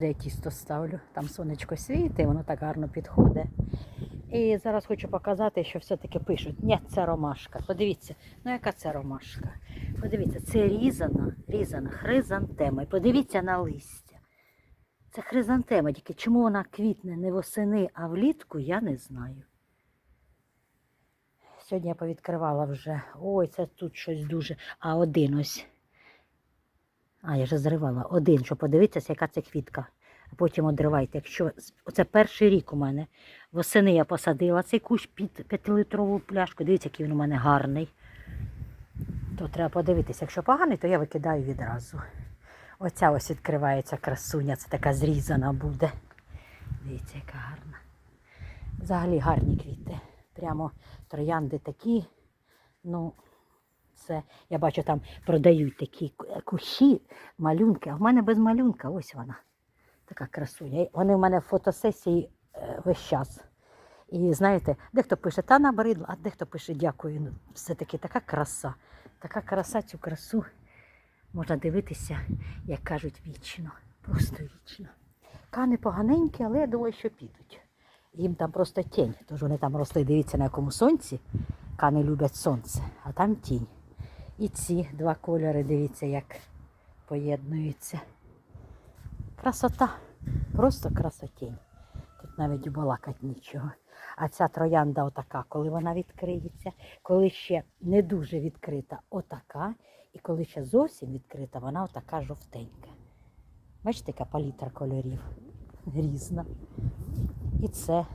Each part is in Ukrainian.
Де тісто ставлю, там сонечко світить, воно так гарно підходить. І зараз хочу показати, що все-таки пишуть, ні, це ромашка. Подивіться, ну яка це ромашка? Подивіться, це різана, різана хризантема. І подивіться на листя. Це хризантема, тільки чому вона квітне не восени, а влітку, я не знаю. Сьогодні я повідкривала вже. Ой, це тут щось дуже. А один ось. А, я вже зривала. Один, щоб подивитися, яка це квітка. А потім одривайте. Якщо це перший рік у мене. Восени я посадила цей кущ під п'ятилитрову пляшку. Дивіться, який він у мене гарний. То треба подивитися. Якщо поганий, то я викидаю відразу. Оця ось відкривається красуня, це така зрізана буде. Дивіться, яка гарна. Взагалі гарні квіти. Прямо троянди такі. Ну, це я бачу, там продають такі кущі, малюнки. А в мене без малюнка, ось вона. Така красуня. Вони в мене в фотосесії е, весь час. І знаєте, дехто пише, та набридла, а дехто пише дякую. Ну, Все-таки така краса. Така краса, цю красу можна дивитися, як кажуть, вічно. Просто вічно. Кани поганенькі, але я думаю, що підуть. Їм там просто тінь. Тож вони там росли, дивіться, на якому сонці. Кани люблять сонце, а там тінь. І ці два кольори, дивіться, як поєднуються. Красота, просто красотінь. Тут навіть балакать нічого. А ця троянда отака, коли вона відкриється, коли ще не дуже відкрита, отака, і коли ще зовсім відкрита, вона отака жовтенька. Бачите, яка палітра кольорів різна. І це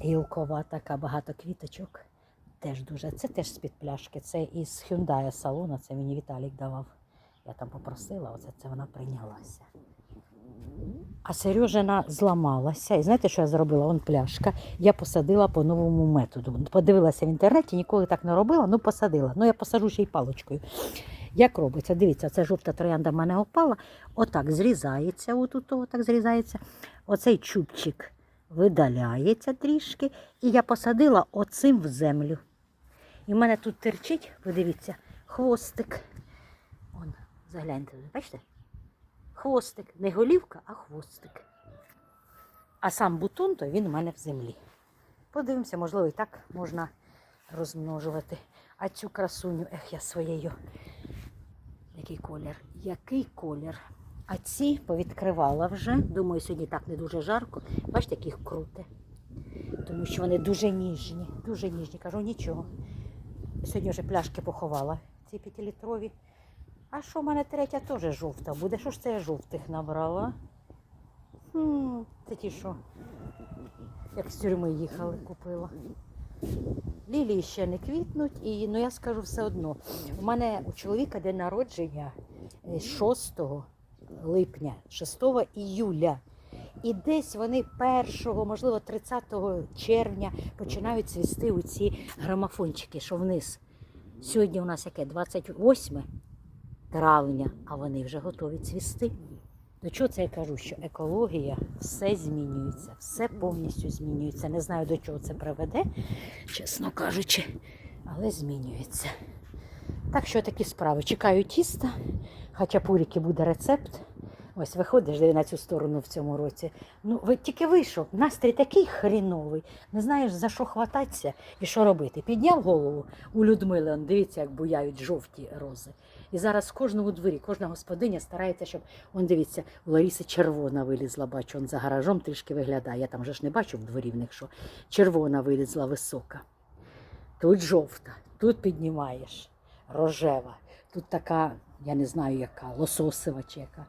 гілкова така, багато квіточок. Теж дуже. Це теж з-під пляшки. Це із Hyundai салону, це мені Віталік давав. Я там попросила, оце це вона прийнялася. А Сережина зламалася. І знаєте, що я зробила? Вон пляшка. Я посадила по новому методу. Подивилася в інтернеті, ніколи так не робила, ну посадила. Ну я посажу ще й паличкою. Як робиться? Дивіться, це жовта троянда в мене опала. Отак зрізається, отут, отак зрізається. Оцей чубчик видаляється трішки. І я посадила оцим в землю. І в мене тут терчить, подивіться, хвостик. Он, загляньте, бачите? Хвостик. Не голівка, а хвостик. А сам бутон, то він у мене в землі. Подивимося, можливо, і так можна розмножувати. А цю красуню, ех, я своєю. Який колір? Який колір? А ці повідкривала вже. Думаю, сьогодні так не дуже жарко. Бачите, як їх круте. Тому що вони дуже ніжні, дуже ніжні. Кажу, нічого. Сьогодні вже пляшки поховала, ці п'ятилітрові. А що в мене третя теж жовта буде? Що ж це я жовтих набрала? Хм, це ті, що як з тюрми їхали, купила. Лілії ще не квітнуть, і ну я скажу все одно. У мене у чоловіка день народження е, 6 липня, 6 іюля. І десь вони 1, можливо, 30 червня починають цвісти у ці грамофончики, що вниз. Сьогодні у нас яке? 28 травня, а вони вже готові цвісти. До чого це я кажу? Що екологія все змінюється, все повністю змінюється. Не знаю, до чого це приведе, чесно кажучи, але змінюється. Так що такі справи. Чекаю тіста, хачапуріки буде рецепт. Ось виходиш на цю сторону в цьому році. Ну, тільки вийшов, настрій такий хріновий. Не знаєш за що хвататися і що робити. Підняв голову у Людмили, дивіться, як буяють жовті рози. І зараз в кожному дворі, кожна господиня старається, щоб он дивіться, у Ларіси червона вилізла, бачу, он за гаражом трішки виглядає. Я там вже ж не бачу в дворі в них, що червона вилізла висока. Тут жовта, тут піднімаєш, рожева, тут така, я не знаю, яка, лососева чи яка.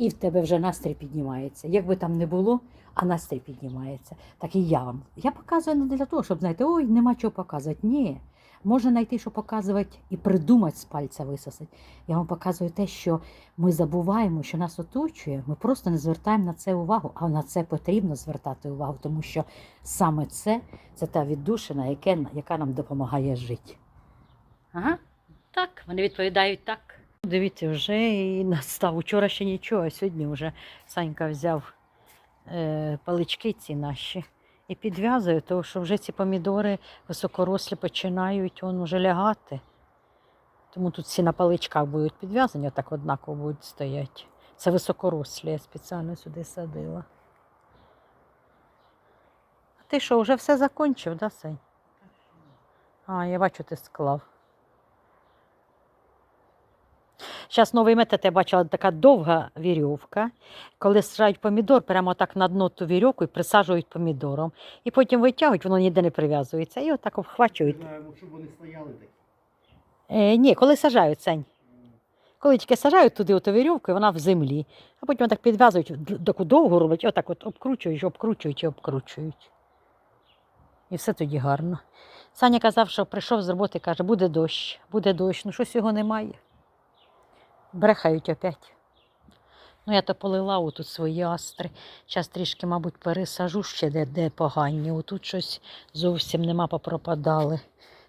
І в тебе вже настрій піднімається. Як би там не було, а настрій піднімається. Так і я вам. Я показую не для того, щоб знаєте, ой, нема чого показувати. Ні. Можна знайти, що показувати і придумати з пальця висосати. Я вам показую те, що ми забуваємо, що нас оточує. Ми просто не звертаємо на це увагу, а на це потрібно звертати увагу, тому що саме це це та віддушина, яке, яка нам допомагає жити. Ага, так, вони відповідають так. Дивіться, вже і настав. Учора ще нічого, а сьогодні вже Санька взяв е, палички ці наші і підв'язує, тому що вже ці помідори високорослі починають он вже лягати. Тому тут всі на паличках будуть підв'язані, отак однаково будуть стояти. Це високорослі, я спеціально сюди садила. А ти що, вже все закінчив, да, Сень? А, я бачу, ти склав. Зараз новий метод, я бачила така довга вірьовка. Коли саджають помідор, прямо так на дно ту вірьовку і присаджують помідором. І потім витягують, воно ніде не прив'язується. І отак обхвачують. Щоб вони стояли такі. Е, ні, коли сажають Сень. Коли тільки сажають туди оту вірьовку, і вона в землі. А потім так підв'язують, таку довгу роблять, і отак от обкручують, обкручують і обкручують. І все тоді гарно. Саня казав, що прийшов з роботи, каже, буде дощ, буде дощ. Ну щось його немає. Брехають опять. Ну, я то полила отут свої астри. Зараз трішки, мабуть, пересажу ще де, де погані. Отут щось зовсім нема, попропадали.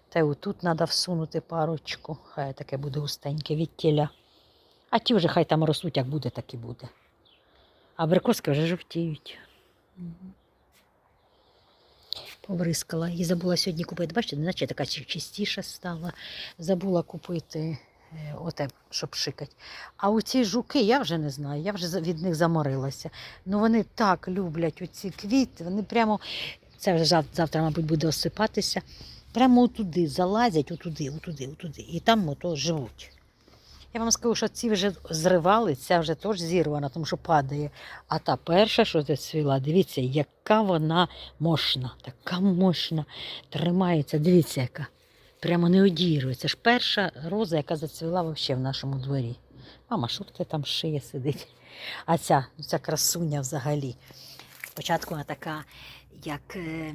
Та й отут треба всунути парочку. Хай таке буде густеньке від тіля. А ті вже хай там ростуть, як буде, так і буде. А абрикоски вже жовтіють. Побризкала. І забула сьогодні купити. Бачите, наче така чистіша стала. Забула купити оте, щоб шикать. А оці жуки, я вже не знаю, я вже від них заморилася. Ну вони так люблять оці квіти, вони прямо, це вже завтра, мабуть, буде осипатися. Прямо отуди залазять, отуди, отуди, отуди. І там ото живуть. Я вам скажу, що ці вже зривали, ця вже теж зірвана, тому що падає. А та перша, що зацвіла, дивіться, яка вона мощна, така мощна. Тримається, дивіться, яка. Прямо не одірюється. Ж перша роза, яка зацвіла взагалі в нашому дворі. Мама, що ти там шиє сидить? А ця, ця красуня взагалі. Спочатку вона така, як е,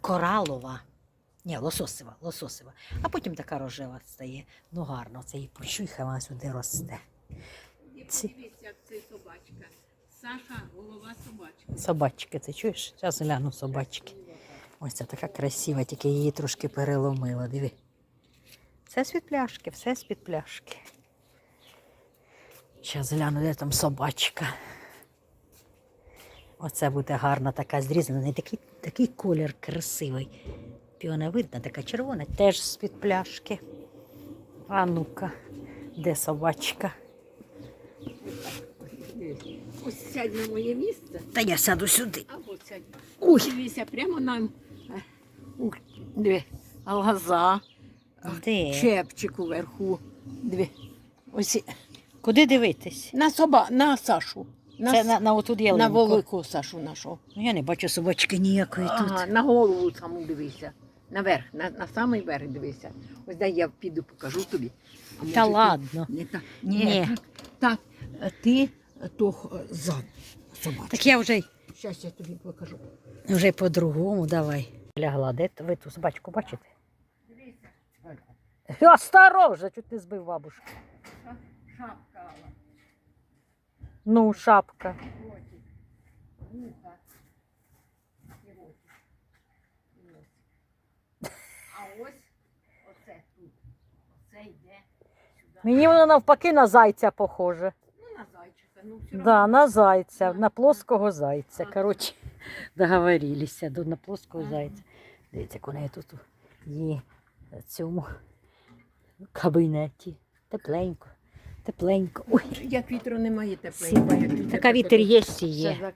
коралова. Ні, лососева, лососева. А потім така рожева стає. Ну гарно, це її почуй, хай вона сюди росте. Дивіться, це собачка. Саша, голова собачки. Собачки, ти чуєш? Зараз гляну собачки. Ось це така красива, тільки її трошки переломила. Диви. Все з-під пляшки, все з-під пляшки. Зараз гляну, де там собачка. Оце буде гарна така зрізана. Такий, такий колір красивий. Піона видно, така червона, теж з-під пляшки. А ну-ка, де собачка? Ось сядь на моє місце, Та я сяду сюди. або сядь. Ой, Дивися, прямо нам. Е, ух, Диви, де? чепчик уверху. Диви. Ось Куди дивитись? на соба, на Сашу. На, Це с- на, на отут на ялинку. велику Сашу нашу. Ну, я не бачу собачки ніякої Ага, тут. на голову саму дивися. Наверх, на, на самий верх дивися. Ось дай я піду покажу тобі. А може Та ти- ладно. Не так. Ні. Ні. Так, так, е, ти е, то е, зад собачка. Так я вже, Щас я тобі покажу. вже по-другому давай. Лягла, де ви ту собачку бачите? Дивіться. Осторожно, чуть не збив бабушку. Шапка, Ну, шапка. А ось оце тут. Оце йде сюди. Мені воно навпаки на зайця похоже. Ну, на зайчика, ну все Да, на зайця, на плоского зайця. Коротше, договорилися до на плоского зайця. Дивіться, коней тут є в цьому кабінеті. Тепленько, тепленько. Ой, Як вітру немає тепленько. як вітер, така вітер є є.